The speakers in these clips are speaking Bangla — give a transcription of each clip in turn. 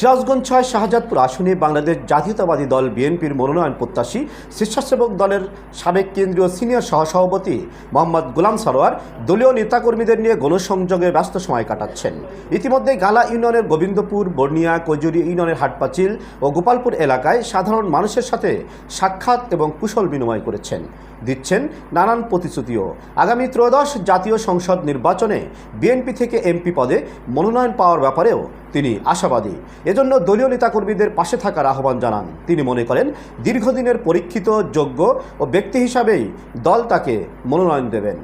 সিরাজগঞ্জ ছয় শাহজাদপুর আসনে বাংলাদেশ জাতীয়তাবাদী দল বিএনপির মনোনয়ন প্রত্যাশী স্বেচ্ছাসেবক দলের সাবেক কেন্দ্রীয় সিনিয়র সহসভাপতি মোহাম্মদ গোলাম সরোয়ার দলীয় নেতাকর্মীদের নিয়ে গণসংযোগে ব্যস্ত সময় কাটাচ্ছেন। ইতিমধ্যে গালা ইউনিয়নের গোবিন্দপুর, বর্নিয়া, কৈজুরি ইউনিয়নের হাটপাচিল ও গোপালপুর এলাকায় সাধারণ মানুষের সাথে সাক্ষাৎ এবং কুশল বিনিময় করেছেন। দিচ্ছেন নানান প্রতিশ্রুতিও। আগামী ত্রয়োদশ জাতীয় সংসদ নির্বাচনে বিএনপি থেকে এমপি পদে মনোনয়ন পাওয়ার ব্যাপারেও তিনি আশাবাদী। এজন্য দলীয় নেতাকর্মীদের পাশে থাকার আহ্বান জানান। তিনি মনে করেন, দীর্ঘদিনের পরীক্ষিত, যোগ্য ও ব্যক্তি হিসাবেই দল তাকে মনোনয়ন দেবেন।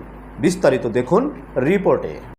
বিস্তারিত দেখুন রিপোর্টে।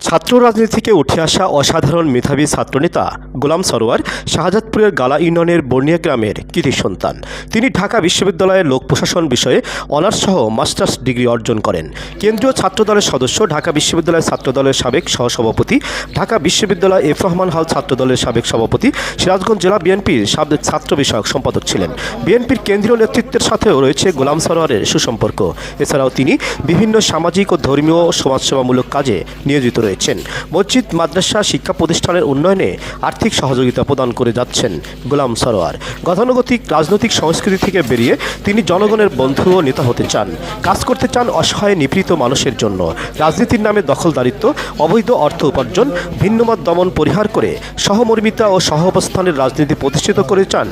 ছাত্র রাজনীতি থেকে উঠে আসা অসাধারণ মেধাবী ছাত্রনেতা গোলাম সরোয়ার শাহজাদপুরের গালা ইউনিয়নের বর্নিয়া গ্রামের কৃতি সন্তান। তিনি ঢাকা বিশ্ববিদ্যালয়ের লোক প্রশাসন বিষয়ে অনার্স সহ মাস্টার্স ডিগ্রি অর্জন করেন। কেন্দ্রীয় ছাত্রদলের সদস্য ঢাকা বিশ্ববিদ্যালয়ের ছাত্রদলের সাবেক সহসভাপতি, ঢাকা বিশ্ববিদ্যালয় এফ রহমান হল ছাত্রদলের সাবেক সভাপতি, সিরাজগঞ্জ জেলা বিএনপির সাবেক ছাত্র বিষয়ক সম্পাদক ছিলেন। বিএনপির কেন্দ্রীয় নেতৃত্বের সাথেও রয়েছে গোলাম সরোয়ারের সুসম্পর্ক। এছাড়াও তিনি বিভিন্ন সামাজিক ও ধর্মীয় সমাজসেবামূলক কাজে নিয়োজিত রয়েছেন মসজিদ মাদ্রাসা শিক্ষা প্রতিষ্ঠানের উন্নয়নে আর্থিক সহযোগিতা প্রদান করে যাচ্ছেন গোলাম সরোয়ার গতানুগতিক রাজনৈতিক সংস্কৃতি থেকে বেরিয়ে তিনি জনগণের বন্ধু ও নেতা হতে চান কাজ করতে চান অসহায় নিপীড়িত মানুষের জন্য রাজনীতির নামে দখলদারিত্ব অবৈধ অর্থ উপার্জন ভিন্নমত দমন পরিহার করে সহমর্মিতা ও সহ অবস্থানের রাজনীতি প্রতিষ্ঠিত করে চান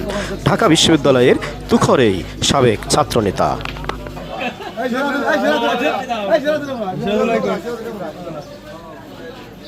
ঢাকা বিশ্ববিদ্যালয়ের তুখরেই সাবেক ছাত্রনেতা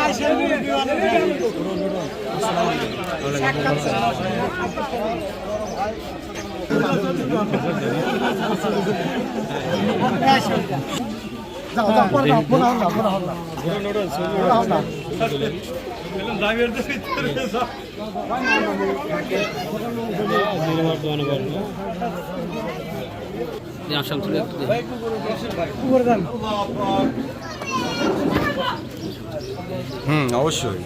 আসাম তুলে আসাম ছিল হুম অবশ্যই।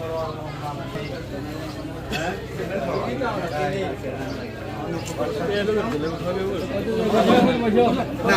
না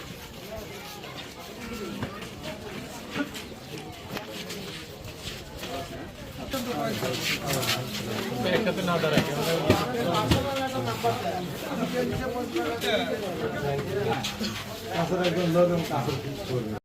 একসাথে না দাঁড়ায় কাছের একজন লোক কাছের